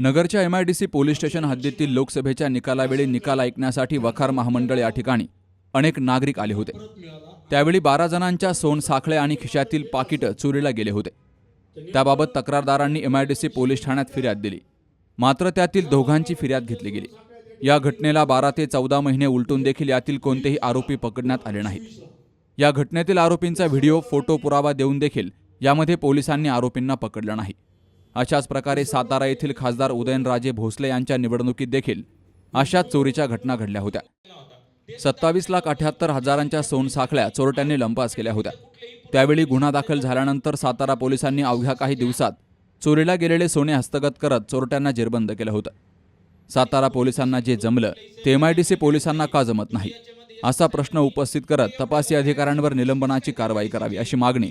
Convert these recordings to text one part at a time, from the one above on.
नगरच्या M I D C police station हद्दीतील लोकसभेच्या निकालावेळी निकाल ऐकण्यासाठी वखार महामंडळ या ठिकाणी अनेक नागरिक आले होते. त्यावेळी बारा जणांच्या सोन साखळे आणि खिशातील पाकिटं चोरीला गेले होते. त्याबाबत तक्रारदारांनी M I D C police ठाण्यात फिर्याद दिली. मात्र त्यातील दोघांची फिर्याद घेतली गेली. या घटनेला बारा ते चौदा महिने उलटून देखील यातील कोणतेही आरोपी पकडण्यात आले नाहीत. या घटनेतील आरोपींचा व्हिडिओ फोटो पुरावा देऊन देखील यामध्ये पोलिसांनी आरोपींना पकडलं नाही. अशाच प्रकारे सातारा येथील खासदार उदयनराजे भोसले यांच्या निवडणुकीत देखील अशाच चोरीच्या घटना घडल्या होत्या. सत्तावीस लाख अठ्याहत्तर हजारांच्या सोनसाखळ्या चोरट्यांनी लंपास केल्या होत्या. त्यावेळी गुन्हा दाखल झाल्यानंतर सातारा पोलिसांनी अवघ्या काही दिवसात चोरीला गेलेले सोने हस्तगत करत चोरट्यांना जेरबंद केलं होतं. सातारा पोलिसांना जे जमलं ते एमआयडीसी पोलिसांना का जमत नाही? असा प्रश्न उपस्थित करत तपासी अधिकाऱ्यांवर निलंबनाची कारवाई करावी अशी मागणी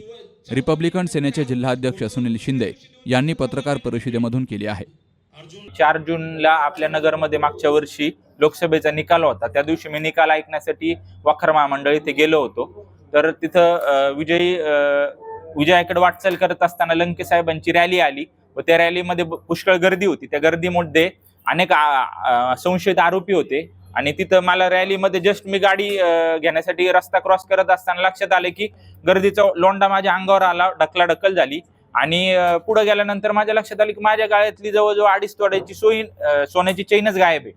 रिपब्लिकन सेनेचे जिल्हाध्यक्ष सुनील शिंदे यांनी पत्रकार परिषदेमधून केली आहे. चार जूनला आपल्या नगरमध्ये मागच्या वर्षी लोकसभेचा निकाल होता. त्या दिवशी मी निकाल ऐकण्यासाठी वाखर महामंडळ इथे गेलो होतो. तर तिथं विजयी विजयाकडे वाटचाल करत असताना लंके साहेबांची रॅली आली व त्या रॅलीमध्ये पुष्कळ गर्दी होती. त्या गर्दीमध्ये अनेक संशयित आरोपी होते. आणि तिथं मला रॅलीमध्ये जस्ट मी गाडी घेण्यासाठी रस्ता क्रॉस करत असताना लक्षात आले की गर्दीचा लोंडा माझ्या अंगावर आला ढकला ढकल झाली. आणि पुढे गेल्यानंतर माझ्या लक्षात आलं की माझ्या गाळ्यातली जवळजवळ अडीच तोड्याची सोयी सोन्याची चेनच गायब आहे.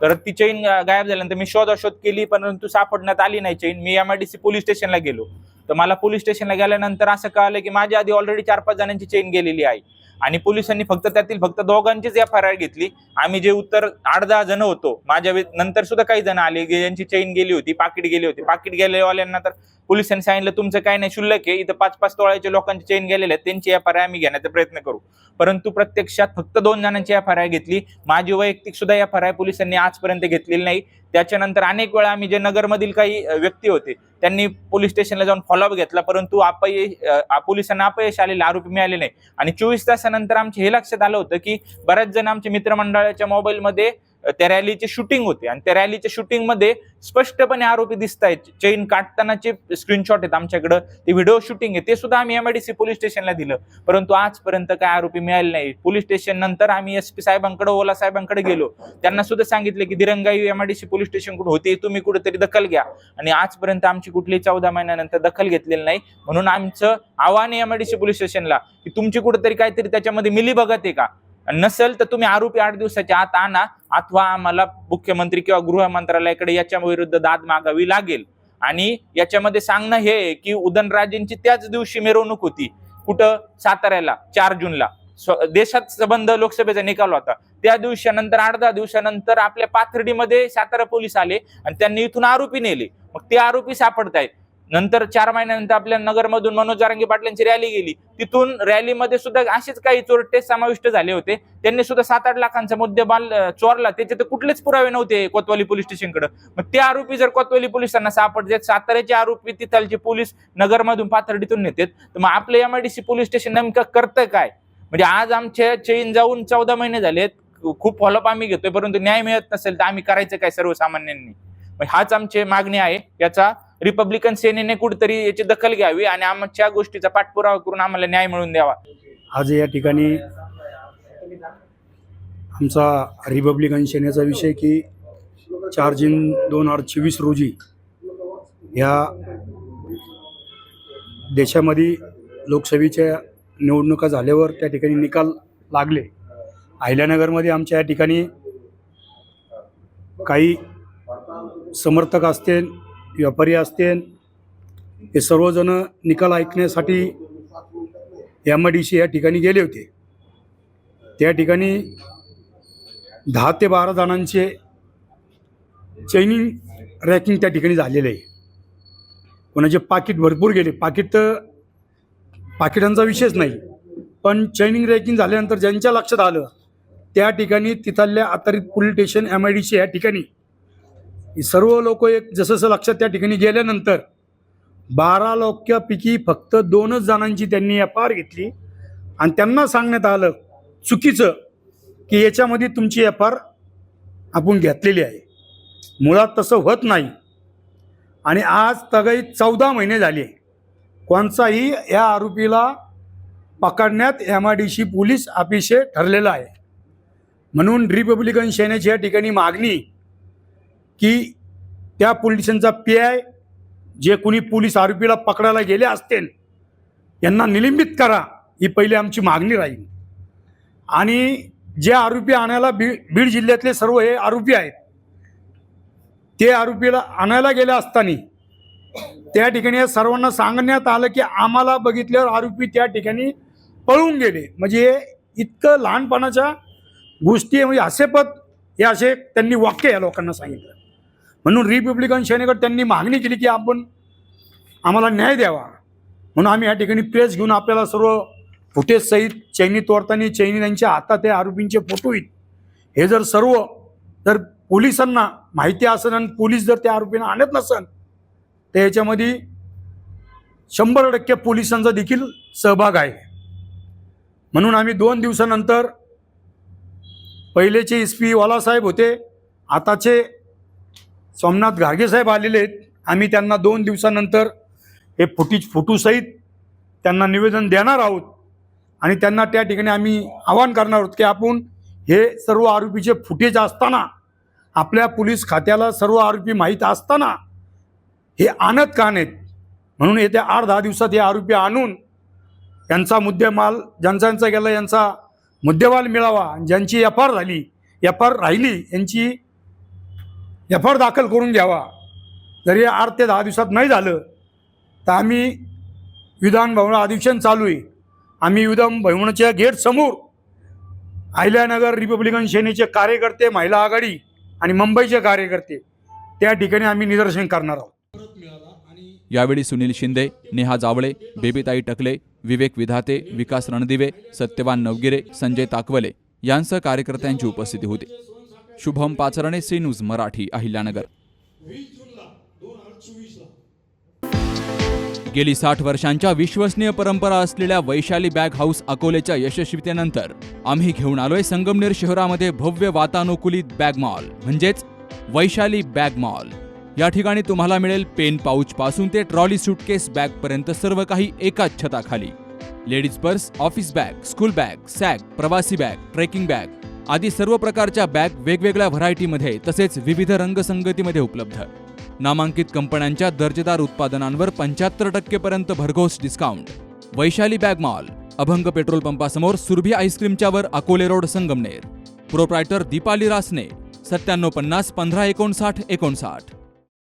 तर ती चेन गायब झाल्यानंतर मी शोधाशोध केली परंतु सापडण्यात आली नाही chain. Me M I D C police स्टेशनला गेलो. तर मला पोलीस स्टेशनला गेल्यानंतर असं कळलं की माझ्या आधी ऑलरेडी चार पाच जणांची चेन गेलेली आहे. आणि पोलिसांनी फक्त त्यातील फक्त दोघांचीच एफ आय आर घेतली. आम्ही जे उत्तर आठ दहा जण होतो माझ्या नंतर सुद्धा काही जण आले ज्यांची चेन गेली होती पाकिट गेली होती. पाकिट गेलेवाल्यांना तर पोलिसांनी सांगितलं तुमचं काही नाही शुल्लक आहे. इथं पाच पाच तोळ्याच्या लोकांची चेन गेलेले आहेत. त्यांची एफ आर आय आम्ही घेण्याचा प्रयत्न करू. परंतु प्रत्यक्षात फक्त दोन जणांची एफ आर आय घेतली. माझी वैयक्तिक सुद्धा एफ आर आय पोलिसांनी आजपर्यंत घेतलेली नाही. त्याच्यानंतर अनेक वेळा आम्ही जे नगरमधील काही व्यक्ती होते त्यांनी पोलीस स्टेशनला जाऊन फॉलोअप घेतला. परंतु अपयश पोलिसांना अपयश आलेले आरोपी मिळाले नाही. आणि चोवीस तासानंतर आमचे हे लक्षात आलं होतं की बऱ्याच जण आमच्या मित्रमंडळाच्या मोबाईलमध्ये त्या रॅलीचे शूटिंग होते. आणि त्या रॅलीच्या शूटिंगमध्ये स्पष्टपणे आरोपी दिसत आहेत चेन काढतानाचे स्क्रीनशॉट आहेत आमच्याकडं. ते व्हिडिओ शूटिंग आहे. ते सुद्धा आम्ही एमआयडीसी पोलीस स्टेशनला दिलं. परंतु आजपर्यंत काय आरोपी मिळाले नाही पोलीस स्टेशन नंतर आम्ही एस पी साहेबांकडे ओला साहेबांकडे गेलो. त्यांना सुद्धा सांगितलं की दिरंगाई एमआयडीसी पोलीस स्टेशन कुठे होते तुम्ही कुठेतरी दखल घ्या. आणि आजपर्यंत आमची कुठली चौदा महिन्यानंतर दखल घेतलेली नाही. म्हणून आमचं आव्हान एमआयडीसी पोलीस स्टेशनला की तुमची कुठेतरी काहीतरी त्याच्यामध्ये मिली बघत आहे का? नसेल तर तुम्ही आरोपी आठ दिवसाच्या आत आणा अथवा आम्हाला मुख्यमंत्री किंवा गृह मंत्रालयाकडे याच्या विरुद्ध दाद मागावी लागेल. आणि याच्यामध्ये सांगणं हे आहे की उदनराजेंची त्याच दिवशी मिरवणूक होती. कुठं? साताऱ्याला चार जूनला. देशात संबंध लोकसभेचा निकाल होता. त्या दिवसानंतर आठ दहा दिवसानंतर आपल्या पाथर्डीमध्ये सातारा पोलीस आले आणि त्यांनी इथून आरोपी नेले. मग ते आरोपी सापडतायत. नंतर चार महिन्यानंतर आपल्या नगरमधून मनोज जारंगी पाटलांची रॅली गेली. तिथून रॅलीमध्ये सुद्धा असेच काही चोरटे समाविष्ट झाले होते. त्यांनी सुद्धा सात आठ लाखांचा मुद्देमाल चोरला. त्याचे तर कुठलेच पुरावे नव्हते कोतवाली पोलीस स्टेशनकडे मग ते आरोपी जर कोतवाली पोलिसांना सापडले साताऱ्याचे आरोपी तिथलचे पोलीस नगरमधून पाथर्डीतून नेतात तर मग आपलं एमआयडीसी पोलीस स्टेशन नेमकं करतं काय? म्हणजे आज आमच्या चेन जाऊन चौदा महिने झालेत. खूप फॉलोअप आम्ही घेतोय परंतु न्याय मिळत नसेल तर आम्ही करायचं काय सर्वसामान्यांनी? मग हाच आमची मागणी आहे. याचा रिपब्लिकन सेनेने कुठेतरी याची दखल घ्यावी आणि आमच्या गोष्टीचा पाठपुरावा करून आम्हाला न्याय मिळवून द्यावा. आज या ठिकाणी आमचा रिपब्लिकन सेनेचा विषय की चार जून दोन हजार चोवीस रोजी या देशामध्ये लोकसभेच्या निवडणुका झाल्यावर त्या ठिकाणी निकाल लागले. अहिल्यानगरमध्ये आमच्या या ठिकाणी काही समर्थक असतील व्यापारी असतील हे सर्वजण निकाल ऐकण्यासाठी एम आय डी सी या ठिकाणी गेले होते. त्या ठिकाणी दहा ते बारा जणांचे चैनिंग रॅकिंग त्या ठिकाणी झालेले आहे. कोणाचे पाकिट भरपूर गेले. पाकिट तर पाकिटांचा विषयच नाही. पण चैनिंग रॅकिंग झाल्यानंतर ज्यांच्या लक्षात आलं त्या ठिकाणी तिथल्या आतारित police station M I D C या ठिकाणी सर्व लोक एक जसं जसं लक्षात त्या ठिकाणी गेल्यानंतर बारा लोकपैकी फक्त दोनच जणांची त्यांनी एफ आर घेतली. आणि त्यांना सांगण्यात आलं चुकीचं की याच्यामध्ये तुमची एफ आर आपण घेतलेली आहे. मुळात तसं होत नाही. आणि आज तगाई चौदा महिने झाले कोणचाही या आरोपीला पकडण्यात M I D C police अतिशय ठरलेला आहे. म्हणून रिपब्लिकन सेनेची या ठिकाणी मागणी की त्या पोलिसांचा पी आय जे कोणी पोलीस आरोपीला पकडायला गेले असतील यांना निलंबित करा ही पहिली आमची मागणी राहील. आणि जे आरोपी आणायला बी बीड जिल्ह्यातले सर्व हे आरोपी आहेत ते आरोपीला आणायला गेले असताना त्या ठिकाणी या सर्वांना सांगण्यात आलं की आम्हाला बघितल्यावर आरोपी त्या ठिकाणी पळून गेले. म्हणजे हे इतकं लहानपणाच्या गोष्टी म्हणजे असे पद हे असे त्यांनी वाक्य या लोकांना सांगितलं. म्हणून रिपब्लिकन सेनेकडे त्यांनी मागणी केली की आपण आम्हाला न्याय द्यावा. म्हणून आम्ही या ठिकाणी प्रेस घेऊन आपल्याला सर्व फुटेज सहित चैनी तोडताना चैनी त्यांच्या हातात हे आरोपींचे फोटो आहेत. हे जर सर्व जर पोलिसांना माहिती असेल आणि पोलीस जर त्या आरोपींना आणत नसेल तर याच्यामध्ये शंभर टक्के पोलिसांचा देखील सहभाग आहे. म्हणून आम्ही दोन दिवसानंतर पहिलेचे एस पी वालासाहेब होते आताचे सोमनाथ घारगे साहेब आलेले आहेत. आम्ही त्यांना दोन दिवसानंतर हे फुटीज फोटोसहित त्यांना निवेदन देणार आहोत. आणि त्यांना त्या ठिकाणी आम्ही आवाहन करणार आहोत की आपण हे सर्व आरोपीचे फुटेज असताना आपल्या पोलीस खात्याला सर्व आरोपी माहीत असताना हे आणत का नाहीत? म्हणून येत्या आठ दहा दिवसात हे आरोपी आणून यांचा मुद्देमाल ज्यांचा यांचा गेला यांचा मुद्देमाल मिळावा. आणि ज्यांची एफ आर झाली एफ आर राहिली यांची एफ आर दाखल करून घ्यावा. जरी आठ ते दहा दिवसात नाही झालं तर आम्ही विधानभवन अधिवेशन चालू आहे. आम्ही विधान भवनाच्या गेटसमोर अहिल्यानगर रिपब्लिकन सेनेचे कार्यकर्ते महिला आघाडी आणि मुंबईचे कार्यकर्ते त्या ठिकाणी आम्ही निदर्शन करणार आहोत. यावेळी सुनील शिंदे नेहा जावळे बेबीताई टकले विवेक विधाते विकास रणदिवे सत्यवान नवगिरे संजय ताकवले यांसह कार्यकर्त्यांची उपस्थिती होती. Shubham Pacharne C news Marathi Ahilyanagar. गेली साठ वर्षांच्या विश्वसनीय परंपरा असलेल्या वैशाली बॅग हाऊस अकोलेच्या यशस्वीतेनंतर आम्ही घेऊन आलोय संगमनेर शहरामध्ये भव्य वातानुकूलित बॅग मॉल म्हणजेच वैशाली बॅग मॉल. या ठिकाणी तुम्हाला मिळेल पेन पाऊच पासून ते ट्रॉली सुटकेस बॅग पर्यंत सर्व काही एकाच छताखाली. Ladies purse office bag school bag sag प्रवासी बॅग ट्रेकिंग बॅग आदी सर्व प्रकारच्या बॅग वेगवेगळ्या व्हरायटीमध्ये तसेच विविध रंगसंगतीमध्ये उपलब्ध. नामांकित कंपन्यांच्या दर्जेदार उत्पादनांवर पंच्याहत्तर टक्केपर्यंत भरघोस discount Vaishali bag mall Abhang petrol पंपासमोर Surabhi आईस्क्रीमच्या वर अकोले रोड संगमनेर. प्रोप्रायटर दीपाली रासने सत्त्याण्णव पन्नास पंधरा एकोणसाठ एकोणसाठ.